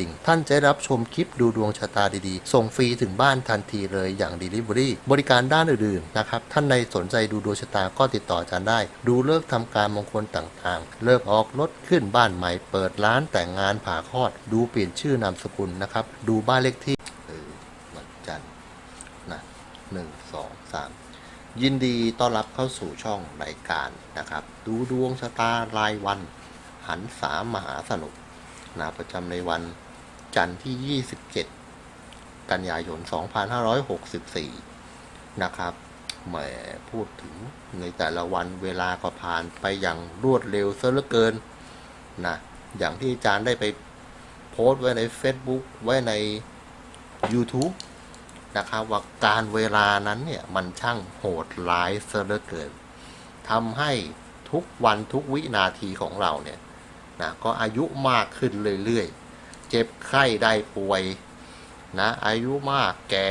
ดิ่ง ท่านจะได้รับชมคลิปดูดวงชะตาดีๆ ส่งฟรีถึงบ้านทันทีเลยอย่าง Delivery บริการด้านอื่นๆนะครับ ท่านใดสนใจดูดวงชะตาก็ติดต่ออาจารย์ได้ ดูเลิกษ์ทำการมงคลต่างๆ เลิกออกรถขึ้นบ้านใหม่ เปิดร้านแต่งงานผ่าคลอด ดูเปลี่ยนชื่อนามสกุลนะครับ ดูบ้านเลขที่เออวันจันทร์นะหนึ่งสองสามยินดีต้อนรับเข้าสู่ช่องรายการนะครับ ดูดวงชะตารายวันหันสามหาสนุกนะประจำในวัน จันทร์ที่ 27 กันยายน 2564 นะครับ แหมพูดถึงในแต่ละวันเวลาก็ผ่านไปอย่างรวดเร็วซะเหลือเกินนะ อย่างที่อาจารย์ได้ไปโพสต์ไว้ใน Facebook ไว้ใน YouTube นะครับว่าการเวลานั้นเนี่ย มันช่างโหดร้ายซะเหลือเกินทำให้ทุกวันทุกวินาทีของเราเนี่ยนะก็อายุมากขึ้นเรื่อยๆ จ็บไข้ได้ป่วย นะ อายุมากแก่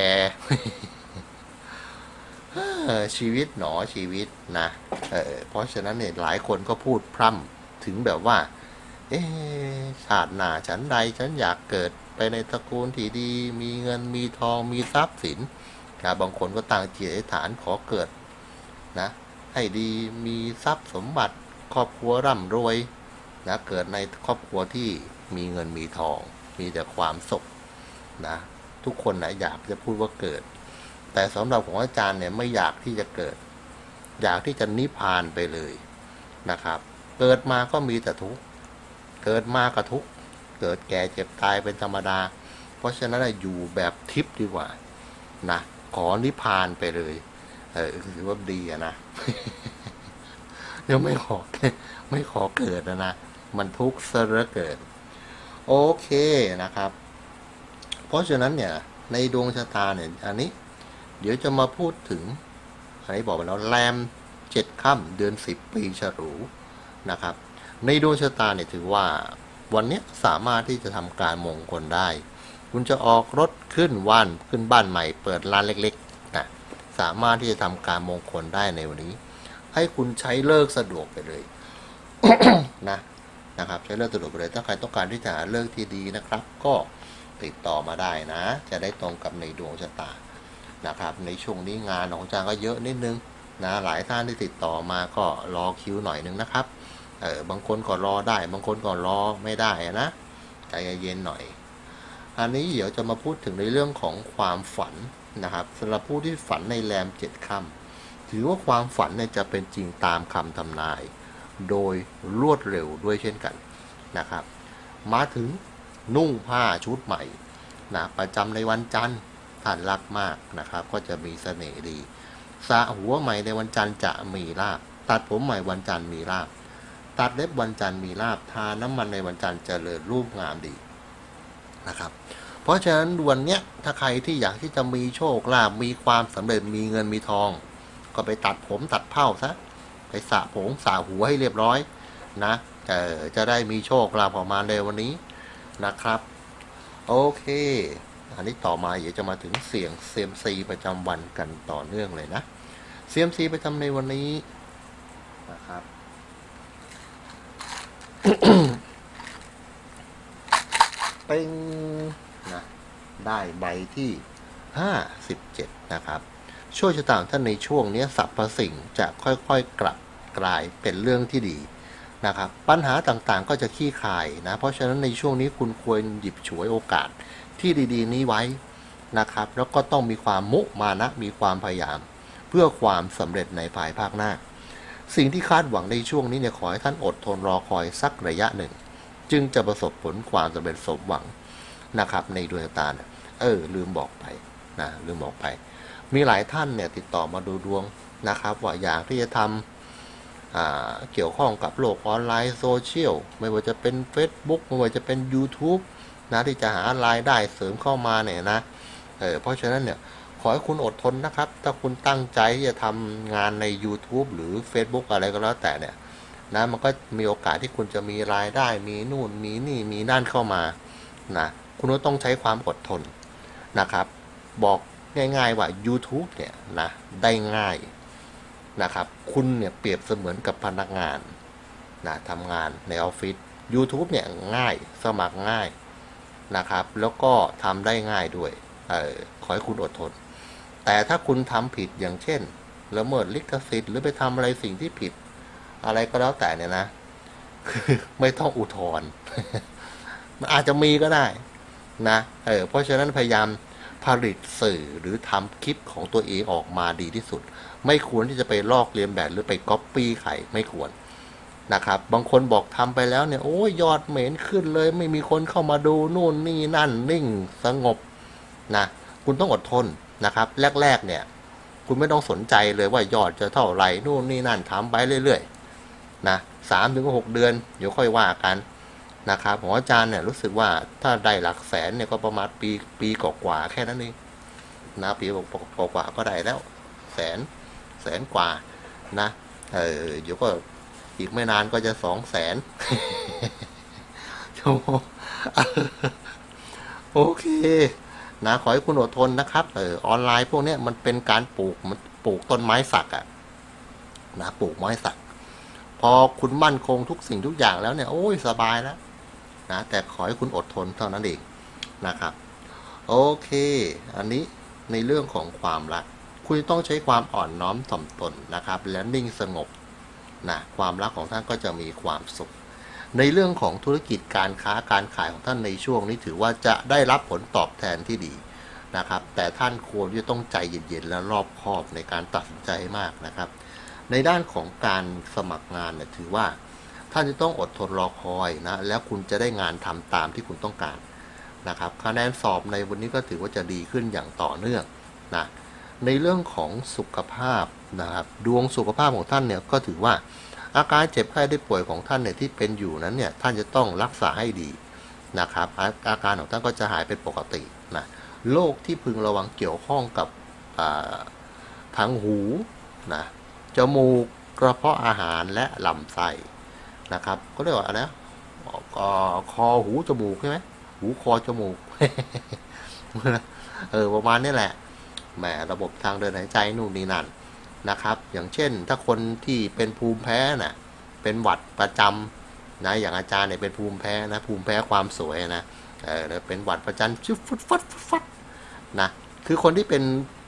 ชีวิตหนอชีวิตนะเเพราะฉะนั้นเนี่ยหลายคนก็พูดพร่ำถึงแบบว่าเอชาติหน้าฉันใดฉันอยากเกิดไปในตระกูลที่ดี มีเงินมีทองมีทรัพย์สินนะบางคนก็ตั้งจิตอธิษฐานขอเกิดนะให้ดีมีทรัพย์สมบัติครอบครัวร่ำรวยนะเกิดในครอบครัวที่มีเงินมีทอง มีแต่ความสุขนะ ทุกคนนะอยากจะพูดว่าเกิด แต่สำหรับของอาจารย์เนี่ยไม่อยากที่จะเกิด อยากที่จะนิพพานไปเลยนะครับ เกิดมาก็มีแต่ทุกข์เกิดมาก็ทุกข์เกิดแก่เจ็บตายเป็นธรรมดา เพราะฉะนั้นอยู่แบบทิพย์ดีกว่านะขอนิพพานไปเลยเออถือว่าดีอะนะเดี๋ยวไม่ขอไม่ขอเกิดนะนะ มันทุกข์ซะเหลือเกิน โอเคนะครับ เพราะฉะนั้นเนี่ยในดวงชะตาเนี่ยอันนี้ เดี๋ยวจะมาพูดถึงอันนี้บอกไปแล้วแรมเจ็ดค่ำเดือนสิบปีฉลูนะครับ ในดวงชะตาเนี่ยถือว่าวันนี้สามารถที่จะทำการมงคลได้ คุณจะออกรถขึ้นว่านขึ้นบ้านใหม่ เปิดร้านเล็กๆนะสามารถที่จะทำการมงคลได้ในวันนี้ ให้คุณใช้เลิกสะดวกไปเลยนะ นะครับ ใช้เลิกสะดวกไปเลยถ้าใครต้องการที่จะหาเลิกที่ดีนะครับ ก็ติดต่อมาได้นะ จะได้ตรงกับในดวงชะตานะครับ ในช่วงนี้งานของอาจารย์ก็เยอะนิดนึงนะหลายท่านที่ติดต่อมาก็รอคิวหน่อยนึงนะครับเออบางคนก็รอได้ บางคนก็รอไม่ได้นะใจเย็นหน่อย อันนี้เดี๋ยวจะมาพูดถึงในเรื่องของความฝันนะครับสำหรับผู้ที่ฝันในแรมเจ็ดค่ำถือว่าความฝันเนี่ยจะเป็นจริงตามคำทำนาย โดยรวดเร็วด้วยเช่นกันนะครับ มาถึงนุ่งผ้าชุดใหม่นะประจำในวันจันทร์ท่านรักมากนะครับ ก็จะมีเสน่ห์ดีสระหัวใหม่ในวันจันทร์จะมีลาบตัดผมใหม่วันจันทร์มีลาบตัดเล็บวันจันทร์มีลาบทาน้ำมันในวันจันทร์เจริญรูปงามดีนะครับ เพราะฉะนั้นวันเนี้ยถ้าใครที่อยากที่จะมีโชคลาภมีความสำเร็จมีเงินมีทอง ก็ไปตัดผมตัดเผ้าซะ ไปสระผมสระหัวให้เรียบร้อยนะเออจะได้มีโชคลาภออกมาในวันนี้นะครับ โอเค อันนี้ต่อมาเดี๋ยวจะมาถึงเสียงเซียมซีประจำวันกันต่อเนื่องเลยนะเซียมซีประจำในวันนี้นะครับเป็นนะได้ใบที่57นะครับ ช่วยชะตาของท่านในช่วงนี้สรรพสิ่งจะค่อยๆกลับกลายเป็นเรื่องที่ดีนะครับปัญหาต่างๆก็จะขี้คายนะเพราะฉะนั้นในช่วงนี้คุณควรหยิบฉวยโอกาสที่ดีๆ นี้ไว้นะครับ แล้วก็ต้องมีความมุมานะมีความพยายาม เพื่อความสำเร็จในภายภาคหน้า สิ่งที่คาดหวังในช่วงนี้เนี่ยขอให้ท่านอดทนรอคอยสักระยะหนึ่ง จึงจะประสบผลความสำเร็จสมหวังนะครับในดวงตาเออลืมบอกไปนะลืมบอกไป มีหลายท่านเนี่ยติดต่อมาดูดวงนะครับว่าอยากที่จะทำเกี่ยวข้องกับโลกออนไลน์โซเชียลไม่ว่าจะเป็น Facebook ไม่ว่าจะเป็น YouTube นะที่จะหารายได้เสริมเข้ามาเนี่ยนะเออเพราะฉะนั้นเนี่ยขอให้คุณอดทนนะครับ ถ้าคุณตั้งใจที่จะทำงานใน YouTube หรือ Facebook อะไรก็แล้วแต่เนี่ยนะมันก็มีโอกาสที่คุณจะมีรายได้มีนู่นมีนี่มีนั่นเข้ามานะคุณก็ต้องใช้ความอดทนนะครับ บอก ง่ายๆว่า YouTube เนี่ยนะได้ง่ายนะครับ คุณเนี่ยเปรียบเสมือนกับพนักงานนะทำงานในออฟฟิศ YouTube เนี่ยง่ายสมัครง่ายนะครับ แล้วก็ทำได้ง่ายด้วยเออขอให้คุณอดทน แต่ถ้าคุณทำผิดอย่างเช่นละเมิดลิขสิทธิ์หรือไปทำอะไรสิ่งที่ผิด อะไรก็แล้วแต่เนี่ยนะคือไม่ต้องอุทธรณ์มันอาจจะมีก็ได้นะเออเพราะฉะนั้นพยายาม ผลิตสื่อหรือทำคลิปของตัวเองออกมาดีที่สุด ไม่ควรที่จะไปลอกเลียนแบบหรือไปก๊อปปี้ใครไม่ควรนะครับ บางคนบอกทำไปแล้วเนี่ยโอ้ยยอดเหม็นขึ้นเลย ไม่มีคนเข้ามาดูนู่นนี่นั่นนิ่งสงบนะคุณต้องอดทนนะครับ แรก ๆ เนี่ย คุณไม่ต้องสนใจเลยว่ายอดจะเท่าไหร่นู่นนี่นั่นทำไปเรื่อยๆนะสามถึงหกเดือน เดี๋ยวค่อยว่ากัน นะครับของอาจารย์เนี่ยรู้สึกว่าถ้าได้หลักแสนเนี่ยก็ประมาณปีปีกว่าๆแค่นั้นเองนะปีกว่าๆก็ได้แล้ว แสนแสนกว่านะเออเดี๋ยวก็อีกไม่นานก็จะสองแสนโธ่โอเค นะขอให้คุณอดทนนะครับเออออนไลน์พวกเนี้ยมันเป็นการปลูกมันปลูกต้นไม้สักอะนะปลูกไม้สัก พอคุณมั่นคงทุกสิ่งทุกอย่างแล้วเนี่ย โอ้ยสบายแล้ว นะแต่ขอให้คุณอดทนเท่านั้นเองนะครับ โอเค อันนี้ในเรื่องของความรัก คุณต้องใช้ความอ่อนน้อมถ่อมตนนะครับ และนิ่งสงบนะความรักของท่านก็จะมีความสุข ในเรื่องของธุรกิจการค้าการขายของท่านในช่วงนี้ถือว่าจะได้รับผลตอบแทนที่ดีนะครับ แต่ท่านควรที่จะต้องใจเย็นๆและรอบคอบในการตัดสินใจให้มากนะครับ ในด้านของการสมัครงานเนี่ยถือว่า ท่านจะต้องอดทนรอคอยนะ แล้วคุณจะได้งานทำตามที่คุณต้องการนะครับ คะแนนสอบในวันนี้ก็ถือว่าจะดีขึ้นอย่างต่อเนื่องนะ ในเรื่องของสุขภาพนะครับ ดวงสุขภาพของท่านเนี่ยก็ถือว่าอาการเจ็บไข้ได้ป่วยของท่านเนี่ยที่เป็นอยู่นั้นเนี่ยท่านจะต้องรักษาให้ดีนะครับอาอาการของท่านก็จะหายเป็นปกตินะโรคที่พึงระวังเกี่ยวข้องกับทางหูนะจมูกกระเพาะอาหารและลำไส้ นะครับก็เรียกว่าอะไรคอหูจมูกใช่ไหมหูคอจมูกเออประมาณนี้แหละแหมระบบทางเดินหายใจนู่นนี่นั่นนะครับ อย่างเช่นถ้าคนที่เป็นภูมิแพ้น่ะเป็นหวัดประจำนะอย่างอาจารย์เนี่ยเป็นภูมิแพ้นะภูมิแพ้ความสวยนะเออเป็นหวัดประจำชุบฟุดฟัดฟุดฟัดนะคือคนที่เป็น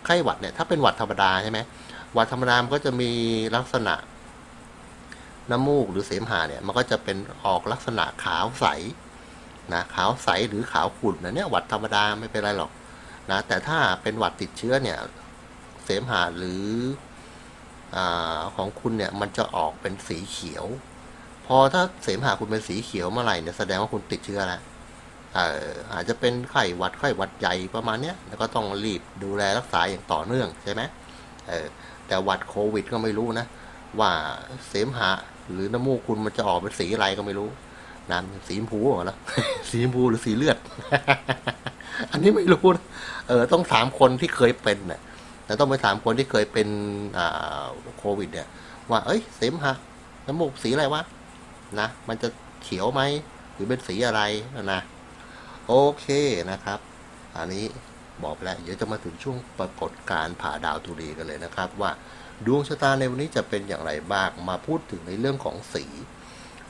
ไข้หวัดเนี่ยถ้าเป็นหวัดธรรมดาใช่ไหมหวัดธรรมดามันก็จะมีลักษณะ น้ำมูกหรือเสมหะเนี่ยมันก็จะเป็นออกลักษณะขาวใสนะขาวใสหรือขาวขุ่นนะเนี่ยหวัดธรรมดาไม่เป็นไรหรอกนะแต่ถ้าเป็นหวัดติดเชื้อเนี่ยเสมหะหรืออของคุณเนี่ยมันจะออกเป็นสีเขียว พอถ้าเสมหะคุณเป็นสีเขียวเมื่อไหร่เนี่ยแสดงว่าคุณติดเชื้อแล้วอาจจะเป็นไข้หวัดไข้หวัดใหญ่ประมาณเนี้ยแล้วก็ต้องรีบดูแลรักษาอย่างต่อเนื่องใช่ไหมแต่หวัดโควิดก็ไม่รู้นะว่าเสมหะ หรือน้ำมูกคุณมันจะออกเป็นสีอะไรก็ไม่รู้นะสีชมพูเหรอสีชมพูหรือสีเลือด อันนี้ไม่รู้นะเออ ต้องถามคนที่เคยเป็นน่ะแต่ต้องไปถามคนที่เคยเป็นอ่าโควิด เนี่ย ว่า เอ้ย เสมหะน้ำมูกสีอะไรวะนะมันจะเขียวไหมหรือเป็นสีอะไรนะโอเคนะครับ อันนี้บอกไปแล้ว เดี๋ยวจะมาถึงช่วงปรากฏการผ่าดาวธุรีกันเลยนะครับว่า ดวงชะตาในวันนี้จะเป็นอย่างไรบ้างมาพูดถึงในเรื่องของสี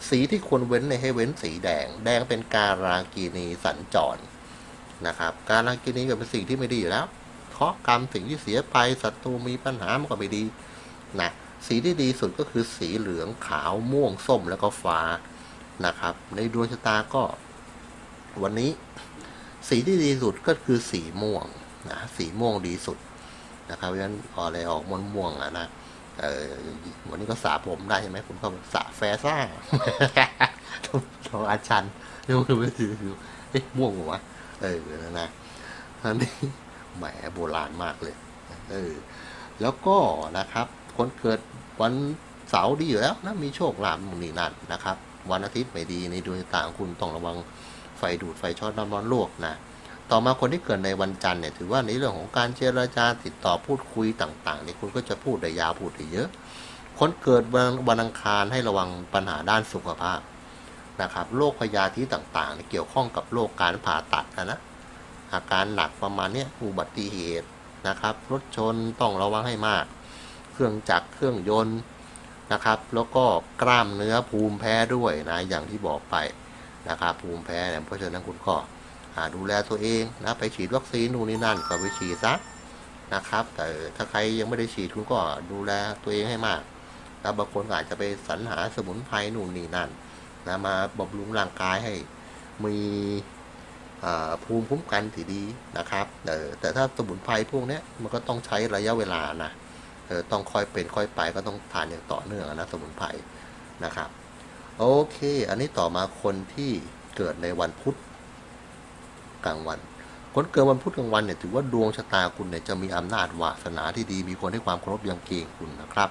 สีที่ควรเว้นในให้เว้นสีแดง แดงเป็นการากีนีสัญจรนะครับ การากีนีก็เป็นสิ่งที่ไม่ดีอยู่แล้วเคราะกรรมสิ่งที่เสียไปศัตรูมีปัญหามันก็ไม่ดีนะสีที่ดีสุดก็คือสีเหลืองขาวม่วงส้มแล้วก็ฟ้านะครับ ในดวงชะตาก็ วันนี้ สีที่ดีสุดก็คือสีม่วงนะสีม่วงดีสุด นะครับเพราะฉะนั้นพออะไรออกม่วงม่วงๆอะนะเออวันนี้ก็สระผมได้ใช่ไหมผมก็สระแฟซ่าทองอาชันเรียกว่าไม่ถือเอ๊ะม่วงเหรอวะเออนะนะอันนี้แหมโบราณมากเลย เออ แล้วก็นะครับ คนเกิดวันเสาร์ดีอยู่แล้วนะมีโชคลาภนู่นนี่นั่นนะครับ วันอาทิตย์ไม่ดีในดวงตาของคุณต้องระวังไฟดูดไฟช็อตน้ำร้อนลวกนะ ต่อมาคนที่เกิดในวันจันทร์เนี่ยถือว่าในเรื่องของการเจรจาติดต่อพูดคุยต่างๆเนี่ยคุณก็จะพูดได้ยาวพูดได้เยอะ คนเกิดวันอังคารให้ระวังปัญหาด้านสุขภาพนะครับโรคพยาธิต่างๆเนี่เกี่ยวข้องกับโรคการผ่าตัดนะนะอาการหนักประมาณนี้อุบัติเหตุนะครับรถชนต้องระวังให้มาก เครื่องจักรเครื่องยนต์นะครับ แล้วก็กล้ามเนื้อภูมิแพ้ด้วยนะอย่างที่บอกไปนะครับภูมิแพ้เนี่ยเพราะฉะนั้นคุณก็อ่า ดูแลตัวเองนะไปฉีดวัคซีนนู่นนี่นั่นก็ไปฉีดซะนะครับ แต่ถ้าใครยังไม่ได้ฉีดคุณก็ดูแลตัวเองให้มากแล้วบางคนอาจจะไปสรรหาสมุนไพรนู่นนี่นั่นนะมาบำรุงร่างกายให้มีภูมิคุ้มกันที่ดีนะครับแต่ถ้าสมุนไพรพวกนี้มันก็ต้องใช้ระยะเวลานะต้องค่อยเป็นค่อยไปก็ต้องทานอย่างต่อเนื่องนะสมุนไพรนะครับ โอเค อันนี้ต่อมาคนที่เกิดในวันพุธ กลางวัน คนเกิดวันพุธกลางวันเนี่ยถือว่าดวงชะตาคุณเนี่ยจะมีอำนาจวาสนาที่ดีมีคนให้ความเคารพยังเกรงคุณนะครับ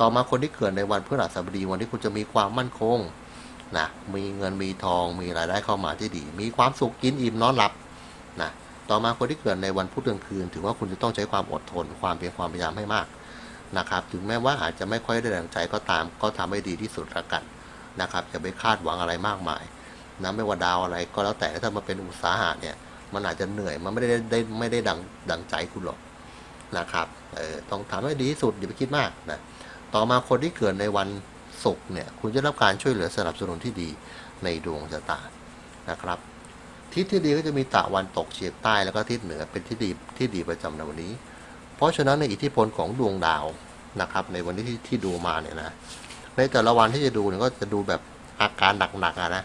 ต่อมาคนที่เกิดในวันพฤหัสบดีวันที่คุณจะมีความมั่นคงนะมีเงินมีทองมีรายได้เข้ามาที่ดี มีความสุขกินอิ่มนอนหลับนะต่อมาคนที่เกิดในวันพุธกลางคืน ถือว่าคุณจะต้องใช้ความอดทน ความเพียรความพยายามให้มากนะครับ ถึงแม้ว่าอาจจะไม่ค่อยได้ดังใจก็ตาม ก็ทำให้ดีที่สุดละกันนะครับอย่าไปคาดหวังอะไรมากมาย นะไม่ว่าดาวอะไรก็แล้วแต่ถ้ามันเป็นอุตสาหะเนี่ย มันอาจจะเหนื่อยมันไม่ได้ได้ไม่ได้ดังดังใจคุณหรอกนะครับเออต้องทำให้ดีที่สุดอย่าไปคิดมากนะต่อมาคนที่เกิดในวันศุกร์เนี่ย คุณจะรับการช่วยเหลือสนับสนุนที่ดีในดวงชะตานะครับ ทิศที่ดีก็จะมีตะวันตกเฉียงใต้แล้วก็ทิศเหนือเป็นที่ดีที่ดีประจำในวันนี้ เพราะฉะนั้นในอิทธิพลของดวงดาวนะครับ ในวันนี้ที่ที่ดูมาเนี่ยนะในแต่ละวันที่จะดูเนี่ยก็จะดูแบบอาการหนักๆนะ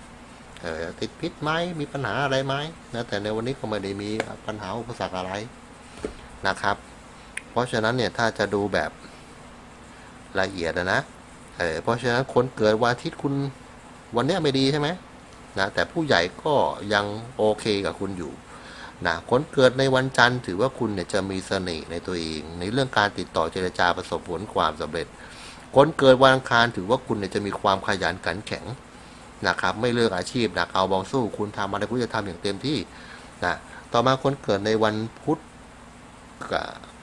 ติดพิษไหมมีปัญหาอะไรไหมนะแต่ในวันนี้ก็ไม่ได้มีปัญหาอุปสรรคอะไรนะครับ เพราะฉะนั้นเนี่ยถ้าจะดูแบบละเอียดนะเออเพราะฉะนั้นคนเกิดวันอาทิตย์คุณวันเนี้ยไม่ดีใช่ไหมนะแต่ผู้ใหญ่ก็ยังโอเคกับคุณอยู่นะคนเกิดในวันจันทร์ถือว่าคุณเนี่ยจะมีเสน่ห์ในตัวเอง ในเรื่องการติดต่อเจรจาประสบผลความสำเร็จ คนเกิดวันอังคารถือว่าคุณเนี่ยจะมีความขยันขันแข็ง นะครับไม่เลือกอาชีพนักเอาเบาสู้คุณทำอะไรคุณจะทำอย่างเต็มที่นะต่อมาคนเกิดในวันพุธก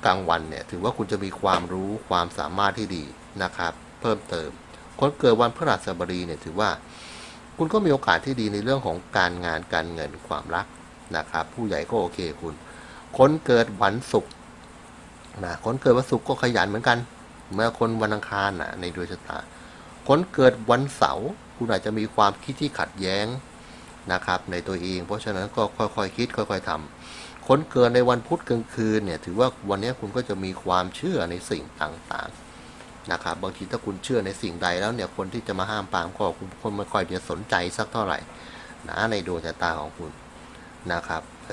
กลางวันเนี่ยถือว่าคุณจะมีความรู้ความสามารถที่ดีนะครับ เพิ่มเติม คนเกิดวันพฤหัสบดีเนี่ยถือว่า คุณก็มีโอกาสที่ดีในเรื่องของการงานการเงินความรักนะครับ ผู้ใหญ่ก็โอเคคุณ คนเกิดวันศุกร์นะคนเกิดวันศุกร์ก็ขยันเหมือนกัน เมื่อคนวันอังคารนะในดวงชะตาคนเกิดวันเสาร์ คุณอาจจะมีความคิดที่ขัดแย้งนะครับในตัวเอง เพราะฉะนั้นก็ค่อยๆคคิด ค่อย ๆทำคนเกิดในวันพุธกลางคืนเนี่ยถือว่าวันนี้คุณก็จะมีความเชื่อในสิ่งต่างๆนะครับบางทีถ้าคุณเชื่อในสิ่งใดแล้วเนี่ยคนที่จะมาห้ามปามก็คุณคนไม่ค่อยจะสนใจสักเท่าไหร่นะในดวงชะตาของคุณนะครับเ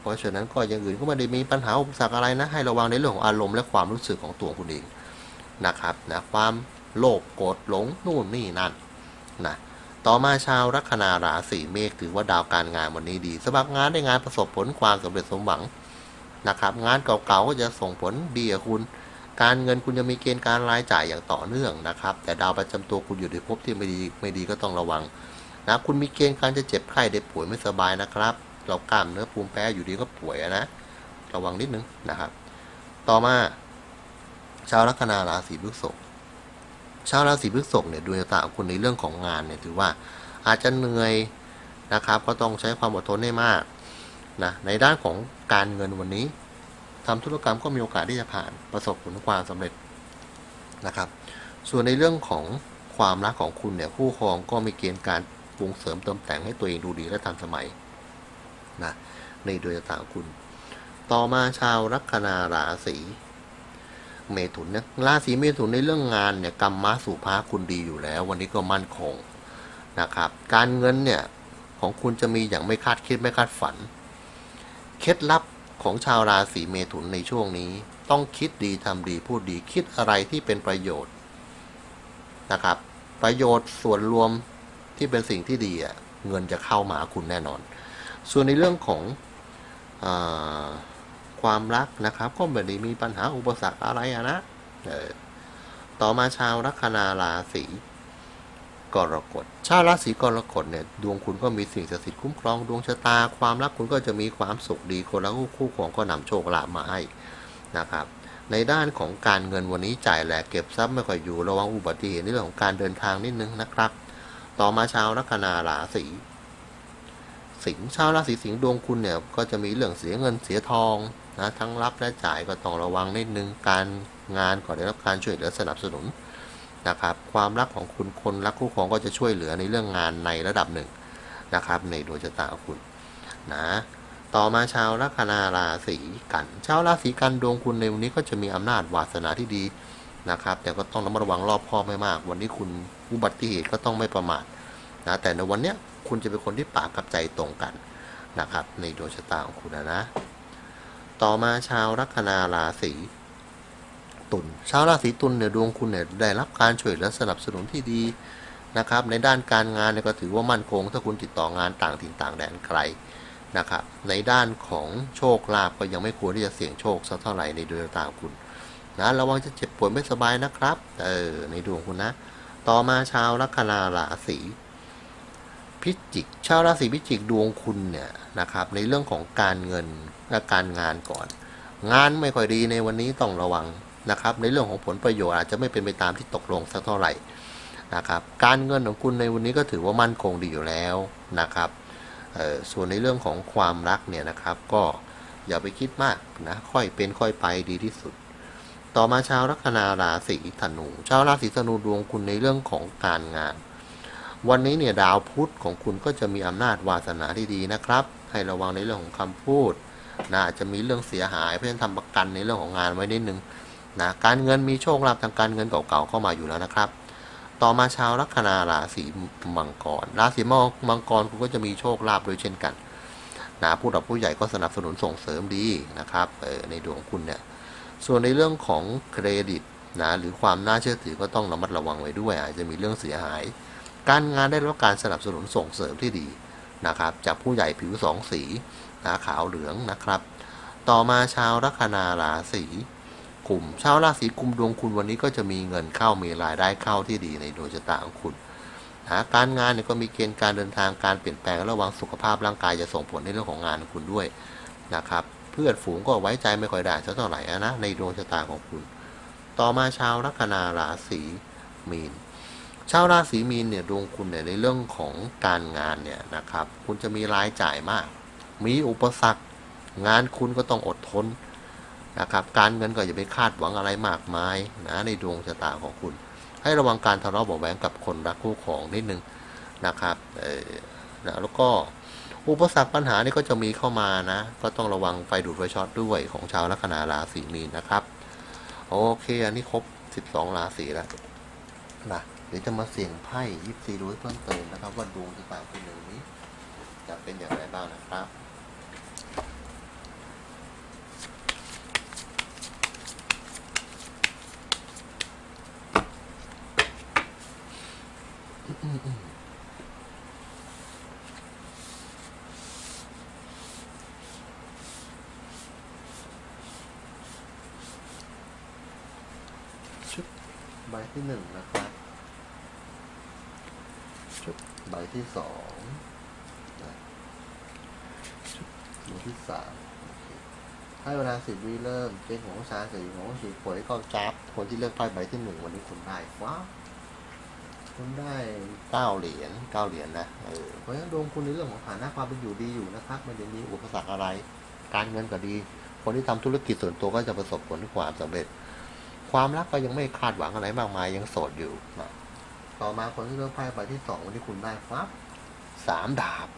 เพราะฉะนั้นก็อย่างอื่นก็ไม่ได้มีปัญหาอุปสรรคอะไรนะให้ระวังในเรื่องของอารมณ์และความรู้สึกของตัวคุณเองนะครับนะความโลภโกรธหลงนู่นนี่นั่น นะต่อมาชาวลัคนาราศีเมษถือว่าดาวการงานวันนี้ดีสมัครงานได้งานประสบผลความสำเร็จสมหวังนะครับงานเก่าๆก็จะส่งผลดีกับคุณ การเงินคุณจะมีเกณฑ์การรายจ่ายอย่างต่อเนื่องนะครับ แต่ดาวประจำตัวคุณอยู่ในภพที่ไม่ดีไม่ดีก็ต้องระวังนะคุณมีเกณฑ์การจะเจ็บไข้ได้ป่วยไม่สบายนะครับ เรากล้ามเนื้อภูมิแพ้อยู่ดีก็ป่วยนะระวังนิดนึงนะครับ ต่อมา ชาวลัคนาราศีพฤษภ ชาวราศีพฤษภเนี่ยดวงชะตาของคุณในเรื่องของงานเนี่ยถือว่าอาจจะเหนื่อยนะครับ ก็ต้องใช้ความอดทนให้มากนะในด้านของการเงินวันนี้ทำธุรกรรมก็มีโอกาสที่จะผ่านประสบผลความสำเร็จนะครับ ส่วนในเรื่องของความรักของคุณเนี่ยคู่ครองก็มีเกณฑ์การปรุงเสริมเติมแต่งให้ตัวเองดูดีและทันสมัยนะในดวงชะตาของคุณ ต่อมาชาวลัคนาราศี เมถุนเนี่ยราศีเมถุนในเรื่องงานเนี่ยกรรมมาสุภาคุณดีอยู่แล้ว วันนี้ก็มั่นคงนะครับ การเงินเนี่ยของคุณจะมีอย่างไม่คาดคิดไม่คาดฝัน เคล็ดลับของชาวราศีเมถุนในช่วงนี้ ต้องคิดดีทำดีพูดดีคิดอะไรที่เป็นประโยชน์นะครับ ประโยชน์ส่วนรวมที่เป็นสิ่งที่ดีอะเงินจะเข้ามาคุณแน่นอน ส่วนในเรื่องของอ ความรักนะครับ ก็ไม่ได้มีปัญหาอุปสรรคอะไรอะนะเออต่อมาชาวลัคนาราศีกรกฎ ชาวราศีกรกฎเนี่ยดวงคุณก็มีสิ่งศักดิ์สิทธิ์คุ้มครองดวงชะตา ความรักคุณก็จะมีความสุขดีคนรักคู่ของก็นำโชคลาภมาให้นะครับ ในด้านของการเงินวันนี้จ่ายแหลกเก็บทรัพย์ไม่ค่อยอยู่ระวังอุบัติเหตุในเรื่องของการเดินทางนิดนึงนะครับ ต่อมาชาวลัคนาราศีสิงห์ชาวราศีสิงห์ดวงคุณเนี่ยก็จะมีเรื่องเสียเงินเสียทอง นะทั้งรับและจ่ายก็ต้องระวังนิดนึงการงานก็ได้รับการช่วยเหลือสนับสนุนนะครับ ความรักของคุณคนรักคู่ครองก็จะช่วยเหลือในเรื่องงานในระดับหนึ่งนะครับ ในดวงชะตาของคุณนะต่อมาชาวลัคนาราศีกัน ชาวราศีกันดวงคุณในวันนี้ก็จะมีอำนาจวาสนาที่ดีนะครับ แต่ก็ต้องระมัดระวังรอบคอบไม่มาก วันนี้คุณอุบัติเหตุก็ต้องไม่ประมาทนะแต่ในวันเนี้ยคุณจะเป็นคนที่ปากกับใจตรงกันนะครับ ในดวงชะตาของคุณนะนะ ต่อมาชาวลัคนาราศีตุลชาวราศีตุลเนี่ยดวงคุณเนี่ยได้รับการช่วยเหลือสนับสนุนที่ดีนะครับ ในด้านการงานเนี่ยก็ถือว่ามั่นคง ถ้าคุณติดต่องานต่างถิ่นต่างแดนไกลนะครับ ในด้านของโชคลาภก็ยังไม่ควรที่จะเสี่ยงโชคสักเท่าไหร่ในดวงตาคุณนะระวังจะเจ็บป่วยไม่สบายนะครับ เออในดวงคุณนะ ต่อมาชาวลัคนาราศี พิจิกชาวราศีพิจิกดวงคุณเนี่ยนะครับ ในเรื่องของการเงินและการงานก่อน งานไม่ค่อยดีในวันนี้ต้องระวังนะครับ ในเรื่องของผลประโยชน์อาจจะไม่เป็นไปตามที่ตกลงสักเท่าไหร่นะครับ การเงินของคุณในวันนี้ก็ถือว่ามั่นคงดีอยู่แล้วนะครับส่วนในเรื่องของความรักเนี่ยนะครับ ก็อย่าไปคิดมากนะค่อยเป็นค่อยไปดีที่สุด ต่อมาชาวลัคนาราศีธนู ชาวราศีธนูดวงคุณในเรื่องของการงาน วันนี้เนี่ยดาวพุธของคุณก็จะมีอำนาจวาสนาที่ดีนะครับ ให้ระวังในเรื่องของคำพูดนะอาจจะมีเรื่องเสียหายเพราะฉะนั้นทำประกันในเรื่องของงานไว้นิดนึงนะการเงินมีโชคลาภทางการเงินเก่าๆเข้ามาอยู่แล้วนะครับ ต่อมาชาวลัคนาราศีมังกรราศีมังกรคุณก็จะมีโชคลาภโดยเช่นกันนะผู้หลักผู้ใหญ่ก็สนับสนุนส่งเสริมดีนะครับออในดวงคุณเนี่ยส่วนในเรื่องของเครดิตนะหรือความน่าเชื่อถือก็ต้องระมัดระวังไว้ด้วย อาจจะมีเรื่องเสียหาย การงานได้รับการสนับสนุนส่งเสริมที่ดีนะครับ จากผู้ใหญ่ผิวสองสีนะขาวเหลืองนะครับ ต่อมาชาวลัคนาราศีกุมชาวราศีกุมดวงคุณวันนี้ก็จะมีเงินเข้ามีรายได้เข้าที่ดีในดวงชะตาของคุณนะการงานเนี่ยก็มีเกณฑ์การเดินทางการเปลี่ยนแปลงระวังสุขภาพร่างกายจะส่งผลในเรื่องของงานของคุณด้วยนะครับ เพื่อนฝูงก็ไว้ใจไม่ค่อยได้สักเท่าไหร่นะในดวงชะตาของคุณ ต่อมาชาวลัคนาราศีมีน ชาวราศีมีนเนี่ยดวงคุณเนี่ยในเรื่องของการงานเนี่ยนะครับ คุณจะมีรายจ่ายมาก มีอุปสรรค งานคุณก็ต้องอดทนนะครับ การเงินก็อย่าไปคาดหวังอะไรมากมายนะในดวงชะตาของคุณ ให้ระวังการทะเลาะเบาะแว้งกับคนรักคู่ของนิดนึงนะครับเออนะแล้วก็อุปสรรคปัญหานี่ก็จะมีเข้ามานะ ก็ต้องระวังไฟดูดไฟช็อตด้วยของชาวลัคนาราศีมีนนะครับ โอเค อันนี้ครบ 12 ราศีแล้วนะ เดี๋ยวจะมาเสี่ยงไพ่ยิปซีดูให้เพิ่มเติมนะครับ ว่าดวงชะตาคุณในวันนี้ จะเป็นอย่างไรบ้างนะครับชุดใบที่หนึ่งนะครับ ชุด ใบที่สองใบที่สามให้เวลาสิบวิเริ่มเป็นของชาสีของสีผวยก็จับคนที่เลือกไพ่ใบที่หนึ่งวันนี้คุณได้ว้าคุณได้เก้าเหรียญเก้าเหรียญนะเออเพราะฉะนั้นดวงคุณในเรื่องของฐานะความเป็นอยู่ดีอยู่นะครับไม่ได้มีอุปสรรคอะไร การเงินก็ดี คนที่ทำธุรกิจส่วนตัวก็จะประสบผลความสำเร็จ ความรักก็ยังไม่คาดหวังอะไรมากมายยังโสดอยู่นะ ต่อมาคนที่เลือกไพ่ใบที่สองวันที่คุณได้ครับสามดาบ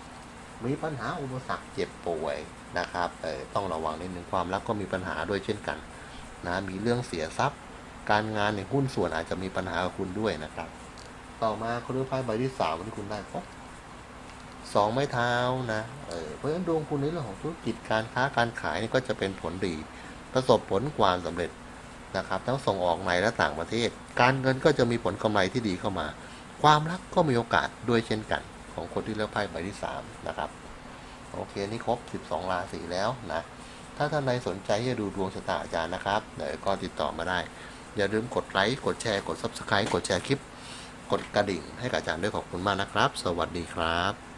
มีปัญหาอุปสรรคเจ็บป่วยนะครับเออต้องระวังนิดนึงความรักก็มีปัญหาด้วยเช่นกันนะมีเรื่องเสียทรัพย์ การงานในหุ้นส่วนอาจจะมีปัญหากับคุณด้วยนะครับ ต่อมาคนเลือกไพ่ใบที่สามวันที่คุณได้ครับสองไม้เท้านะเออเพราะฉะนั้นดวงคุณในเรื่องของธุรกิจการค้าการขายนี่ก็จะเป็นผลดี ประสบผลความสำเร็จ นะครับ ทั้งส่งออกในและต่างประเทศ การเงินก็จะมีผลกำไรที่ดีเข้ามา ความรักก็มีโอกาสด้วยเช่นกันของคนที่เลือกไพ่ใบที่3นะครับโอเคนี่ครบ 12 ราศีแล้วนะถ้าท่านใดสนใจจะดูดวงชะตาอาจารย์นะครับเดี๋ยวก็ติดต่อมาได้ อย่าลืมกดไลค์กดแชร์กด Subscribe กดแชร์คลิป กดกระดิ่งให้กับอาจารย์ด้วยขอบคุณมากนะครับ สวัสดีครับ